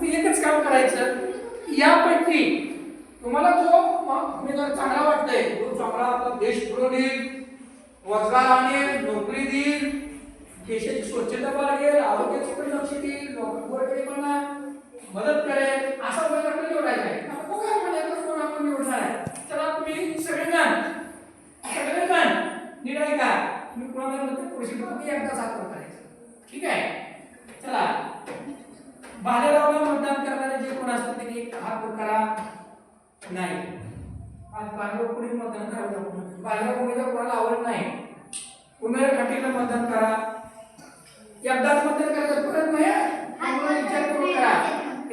तुम्ही एकच काम करायचं. यापैकी तुम्हाला जो उमेदवार चांगला वाटतंय तो चांगला आपला देश पुढे नेईल रोजगार आणेल नोकरी देईल देशाची स्वच्छता बाळगेल आरोग्याची पण लक्ष देईल लोकांना मदत करेल असा उमेदवार आपण निवडायचा आहे. आता बघूया कोण आपण निवडणार आहे. चला तुम्ही सगळेजण सगळेजण निर्णय का तुम्ही कोणाला मदत करू शकता मी एकदा साथ करायचं. ठीक आहे चला बालेगावला मतदान करणारे जे कोण करा नाही. आज बालेगाव कोणी मतदान करायला बालेगाव कोणीला कोणाला आवडत नाही. उमेद घाटीला मतदान करा. एकदाच मतदान करायचं परत नाही विचार करून करा.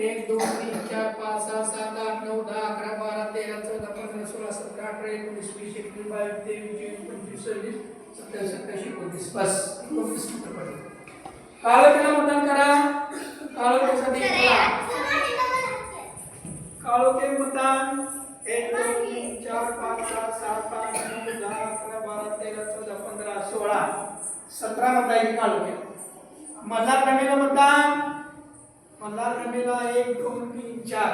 एक दोन तीन चार पाच सहा सात आठ नऊ दहा अकरा बारा तेरा चौदा पंधरा सोळा सतरा अठरा एकोणीस वीस एकवीस बावीस तेवीस चोवीस पंचवीस सव्वीस सत्तावीस अठ्ठावीस एकोणतीस. बस. एकोणतीस मतदान करा? काळोखे मतदान एक, दोन, तीन, चार, पाच, सहा, सात, आठ. नऊ दहा अकरा बारा तेरा चौदा पंधरा सोळा सतरा मत आहे काळोखे मल्हार रमेला मतदान मल्हार रमेला एक दोन तीन चार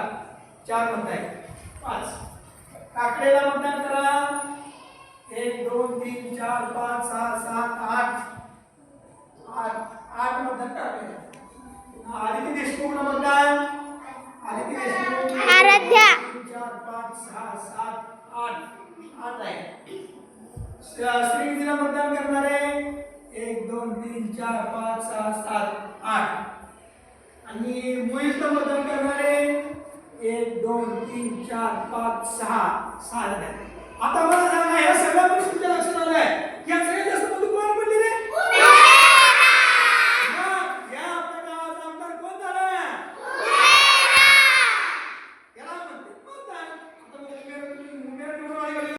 चार मत आहे पाच काकडेला मतदान करा एक दोन तीन चार पाच सहा सात आठ आठ आठ मतदान टाकले आदिती देशमुखला मतदान. सात आठ आठ आहे. श्रीनिधीला मतदान करणारे एक दोन तीन चार पाच सहा सात आठ. आणि मोहितला मतदान आहे एक दोन तीन चार पाच सहा सात आता मला सांगा या सगळ्या गोष्टी या सगळ्या